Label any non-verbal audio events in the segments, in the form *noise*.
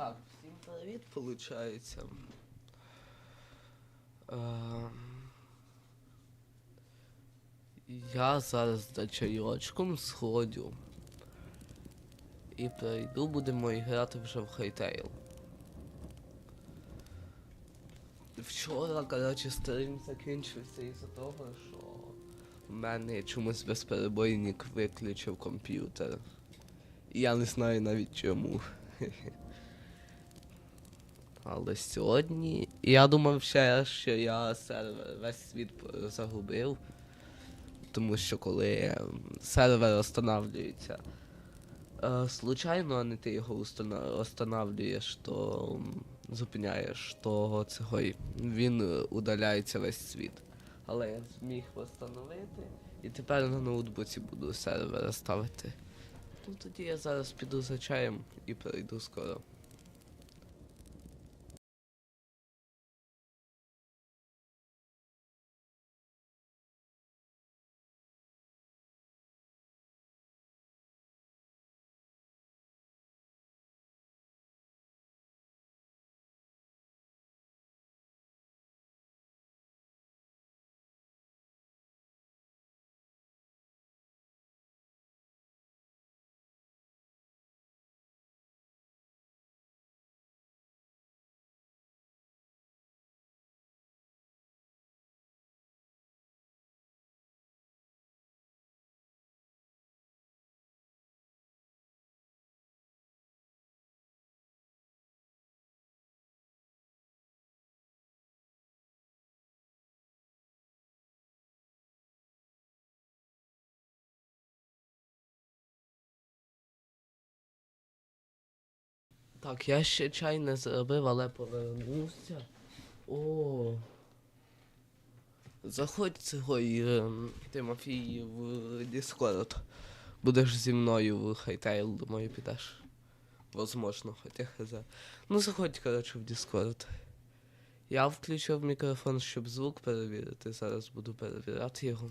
Так, всім привіт, виходить. Е, я зараз за чайочком сходю. І прийду, будемо грати вже в Хейтейл. Вчора, коротше, стрім закінчився із-за того, що в мене чомусь безперебойник виключив комп'ютер. І я не знаю навіть чому. *laughs* Але сьогодні. Я думав ще, що я сервер весь світ загубив. Тому що коли ем, сервер останавливається е, случайно, а не ти його останавлюєш, то зупиняєш, то цього він е, удаляється весь світ. Але я зміг встановити, і тепер на ноутбуці буду сервер ставити. Ну тоді я зараз піду за чаєм і прийду скоро. Так, я ще чай не зробив, але повернувся. О. Заходь і ем, Тимофій в Discord. Будеш зі мною в хайтейл, думаю, підеш. Возможно, хоча хз. Ну заходь, коротше, в Discord. Я включив мікрофон, щоб звук перевірити. Зараз буду перевіряти його.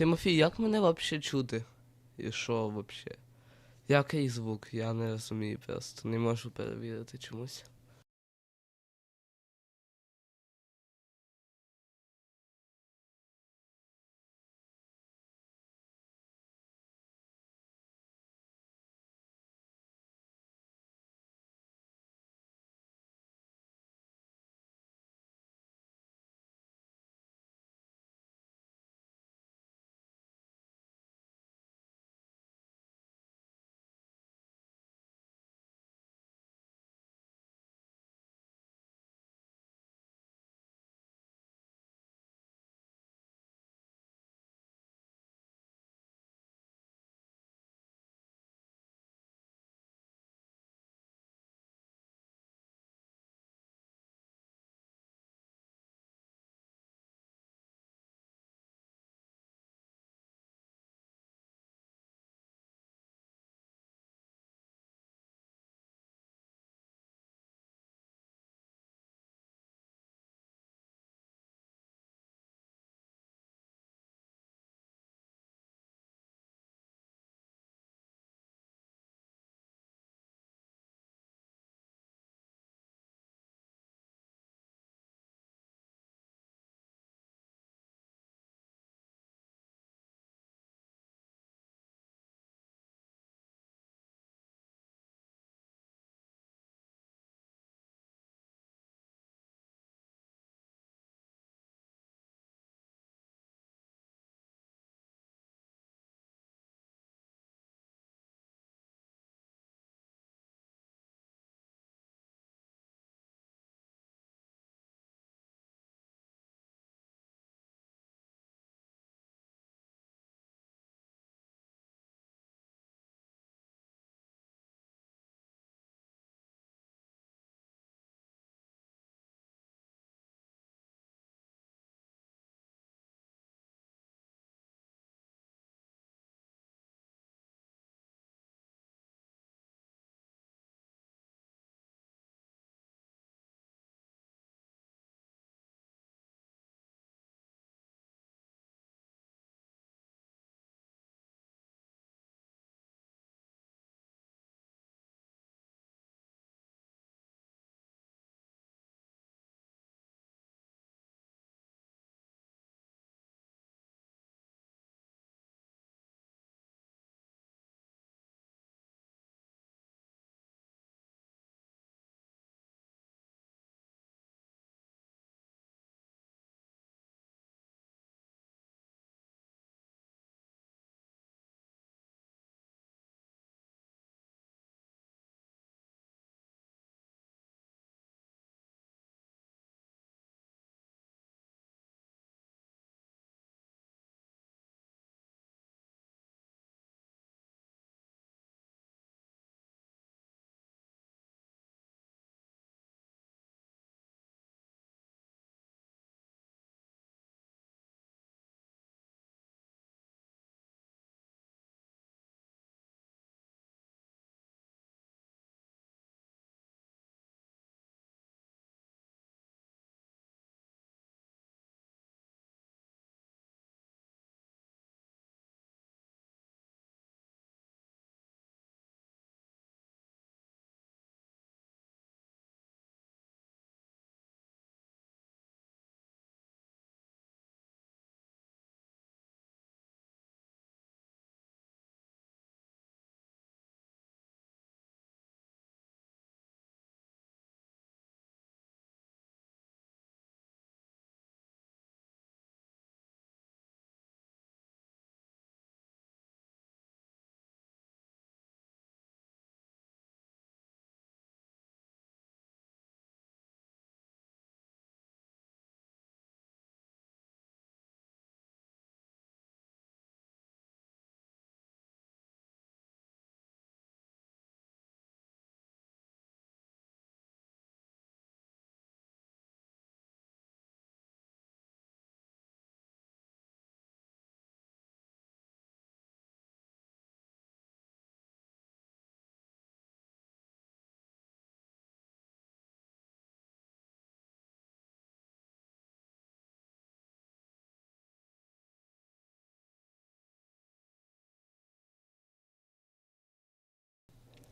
Тимофій, як мене вообще чути? І що вообще? Який звук? Я не розумію просто. Не можу перевірити чомусь.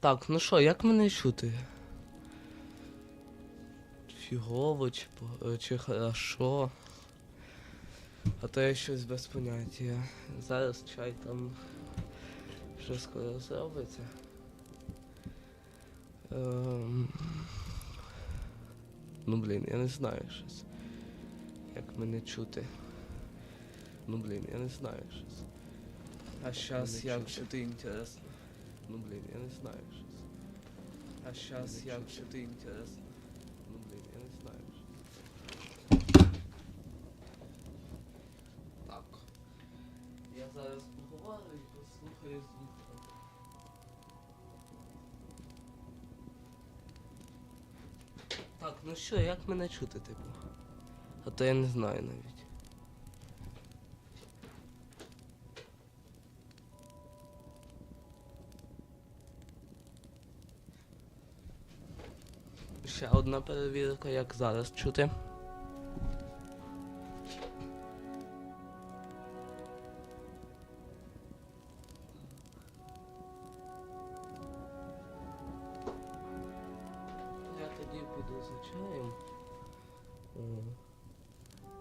Так, ну що, як мене чути? Фігово чи, е, чи хорошо? А то я щось без поняття. Зараз чай там вже скоро зробиться. Ем... Ну блін, я не знаю щось. Як мене чути. Ну блін, я не знаю щось. А щас як чути інтересно. Ну блін, я не знаю щось. А як чути. чути інтересно. Ну блін, я не знаю. Так. Я зараз поговорю і послухаю звук. Так, ну що, як мене чути, типу? А то я не знаю навіть. Ще одна перевірка, як зараз чути. Я тоді піду за чаєм.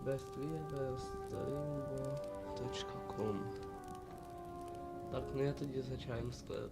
bestweaverstreambo.com Так, ну я тоді за чаєм скоро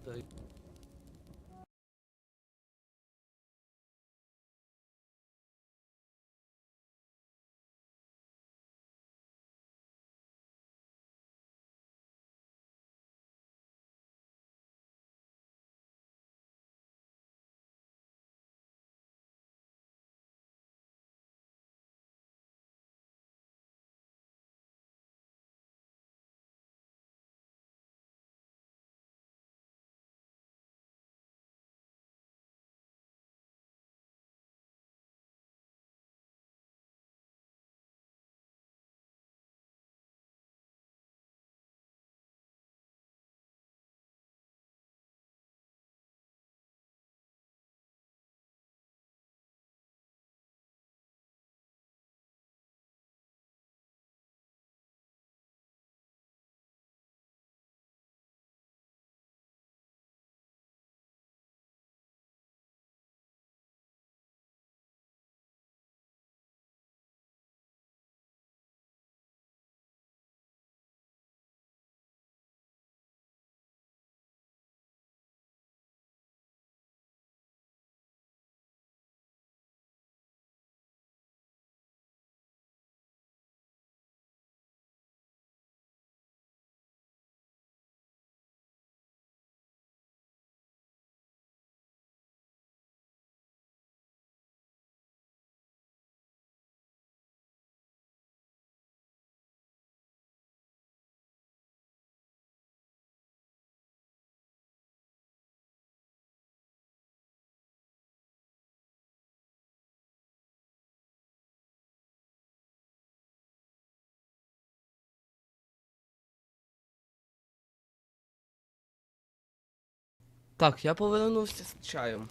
Так, я повернувся з чаєм.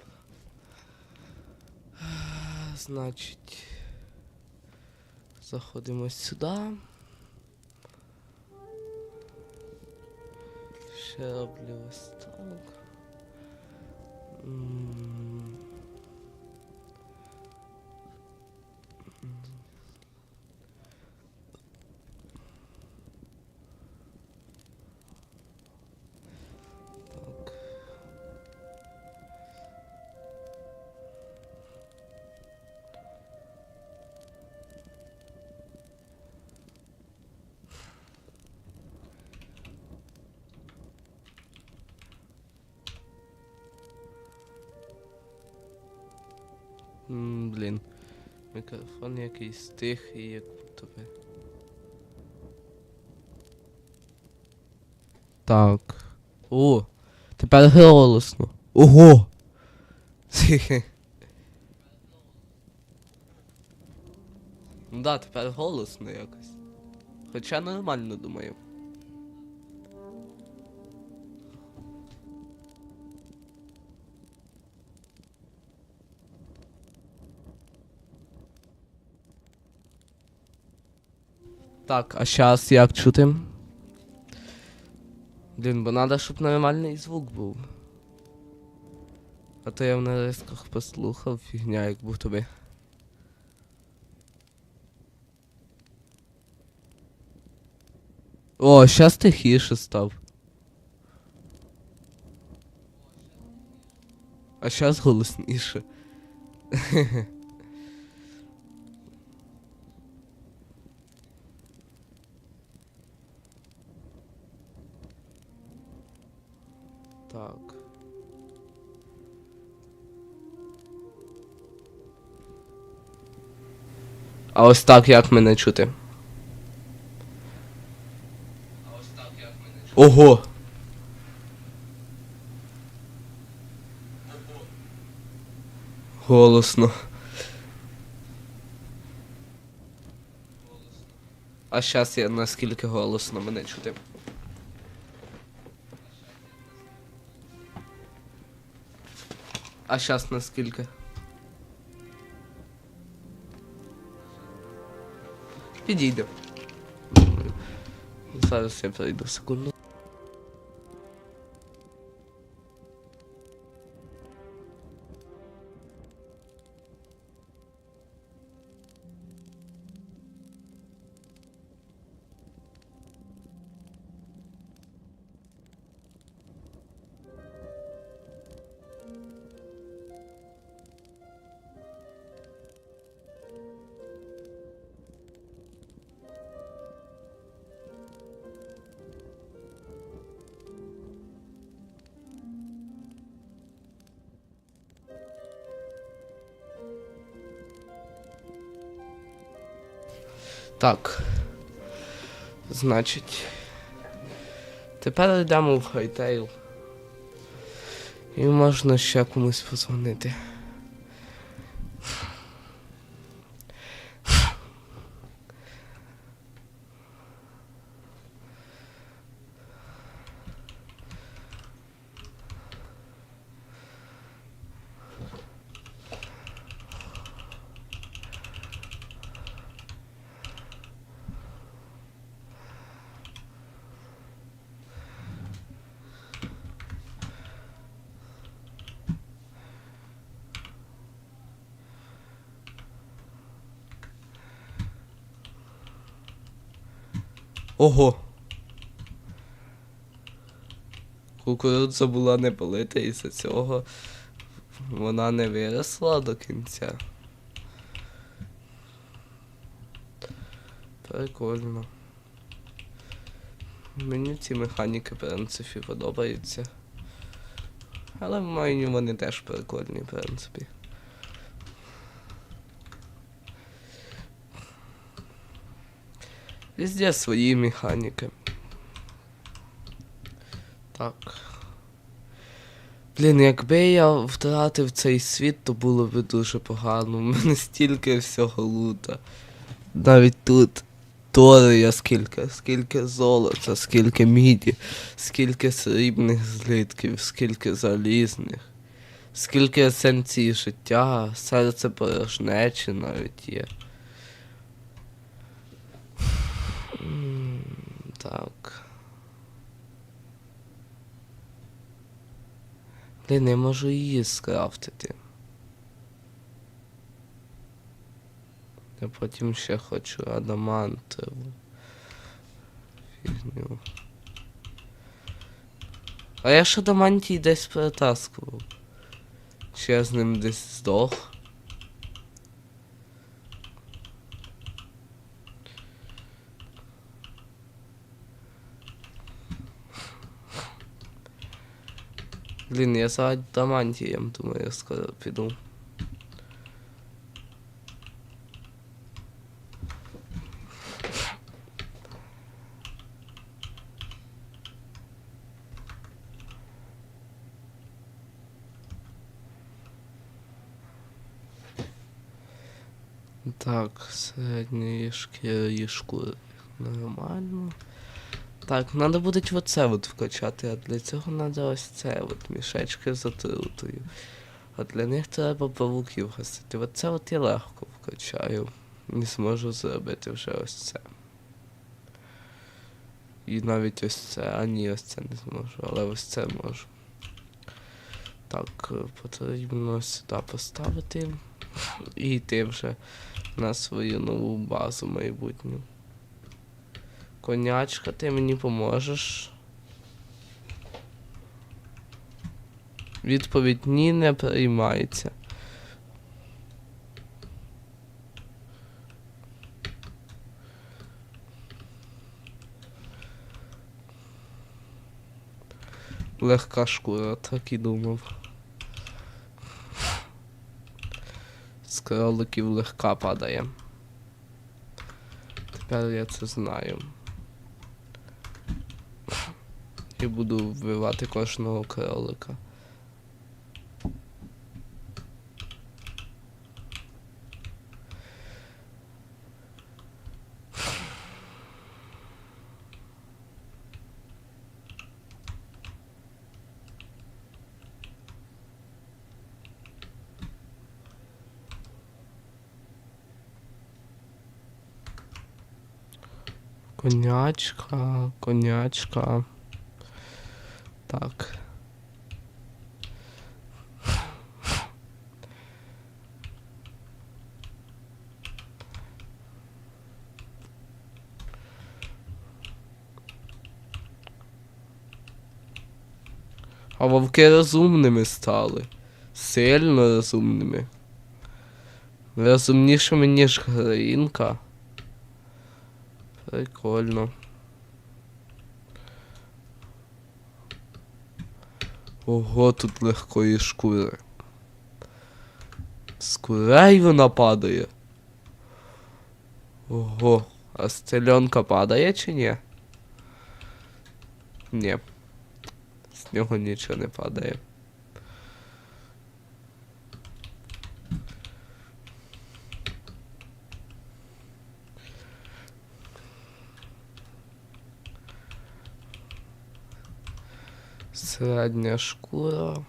Значить. Заходимо сюди. Ще роблю ось. Так. Блін. Мікрофон якийсь тихий, як би. Так. О, тепер голосно. Ого! *laughs* Ну да, тепер голосно якось. Хоча нормально думаю. Так, а щас як чути? Блін, бо надо, щоб нормальний звук був. А то я в нарисках послухав фігня, як будто би. О, щас тихіше став. А щас голосніше. *laughs* А ось так як мене чути? Ого! Голосно. А щас я наскільки голосно мене чути. А щас наскільки? Підійде. Зараз я пройду секунду. Так. Значить. Тепер йдемо в хайтейл. І можна ще комусь позвонити. Ого. Кукурудза була не полита і за цього вона не виросла до кінця. Прикольно. Мені ці механіки, в принципі, подобаються. Але в майні вони теж прикольні, в принципі. Везде свої механіки. Так. Блін, якби я втратив цей світ, то було б дуже погано. У мене стільки всього лута. Навіть тут тори я скільки, скільки золота, скільки міді, скільки срібних злитків, скільки залізних, скільки есенції життя, серце порожнечі навіть є. Так. Блін, я можу її скрафтити. Я потім ще хочу адамантову. Фігню. А я ж адамантій десь перетаскував. Чи я з ним десь здох? Блін, я за адамантієм, думаю, скоро піду. Так, середньої шкіри шкури. Нормально. Так, треба буде оце от вкачати, а для цього треба ось це от мішечки з отрутою. А для них треба павуків гасити. Оце от я легко вкачаю. Не зможу зробити вже ось це. І навіть ось це, а ні, ось це не зможу, але ось це можу. Так, потрібно сюди поставити. І йти вже на свою нову базу майбутню. Конячка, ти мені поможеш. Відповідь ні не приймається. Легка шкура, так і думав. З кроликів легка падає. Тепер я це знаю. І буду вбивати кожного кролика. Конячка, конячка. Так. А вовки розумними стали. Сильно розумними. Розумнішими, ніж Гринка. Прикольно. Ого, тут легкої шкури. З курей вона падає. Ого, а стельонка падає чи ні? Ні. З нього нічого не падає. Середня шкура.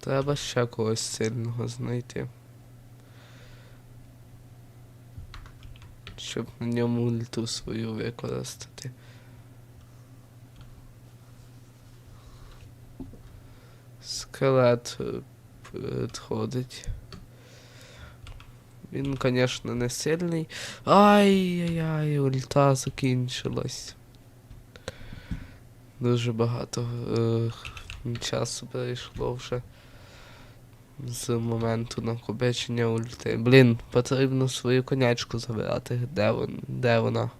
Треба ще когось сильного знайти. Щоб на ньому ульту свою використати. Скелет е, підходить. Він, звісно, не сильний. Ай-яй-яй, ульта закінчилась. Дуже багато е, часу перейшло вже з моменту накопичення ульти. Блін, потрібно свою конячку забирати. Де вон, де вона?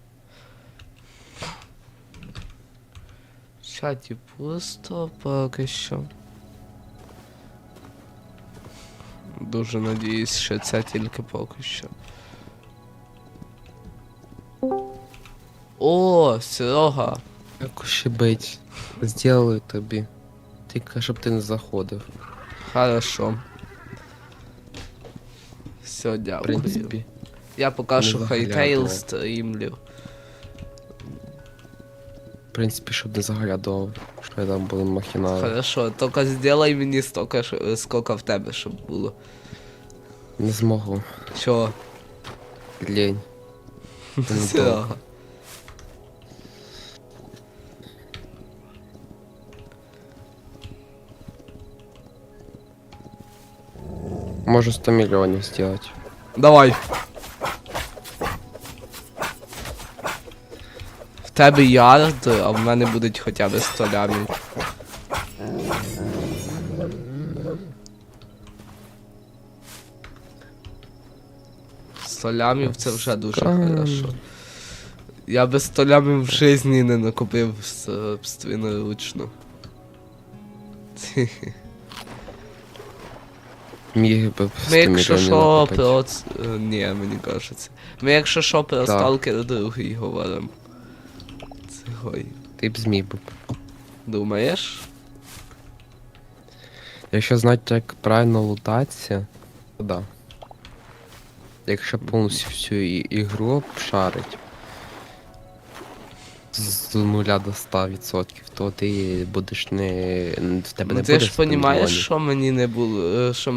В чаті пусто поки що. Дуже надіюсь, що це тільки поки що. О, Серега! Як ошибить. Сделаю тобі. Тільки щоб ти не заходив. Хорошо. Все, В дякую. принципі. Я поки не що хайтейл стрімлю. В принципі, щоб не заглядував, там були махінали. Хорошо, тільки сделай мені стільки, що- скільки в тебе, щоб було. Не змогу. Чого? Лень. Не то. Серега. Можу 100 мільйонів зробити. Давай. Тебе ярд, а в мене будуть хоча б 100 лямів. Лямів це вже дуже хорошо. Я би 100 лямів в житті не накопив собственноручно. Би Ми якщо що про... е, Ні, мені кажеться. Ми якщо що про Сталкер другий говоримо. Цигой. Ти б зміг. Думаєш? Якщо знати, як правильно лутатися, то да. Якщо повністю всю і- ігру обшарить з нуля до 100%, то ти будеш не. в тебе Ну не ти буде ж 100 розумієш, що мені не було. е, Що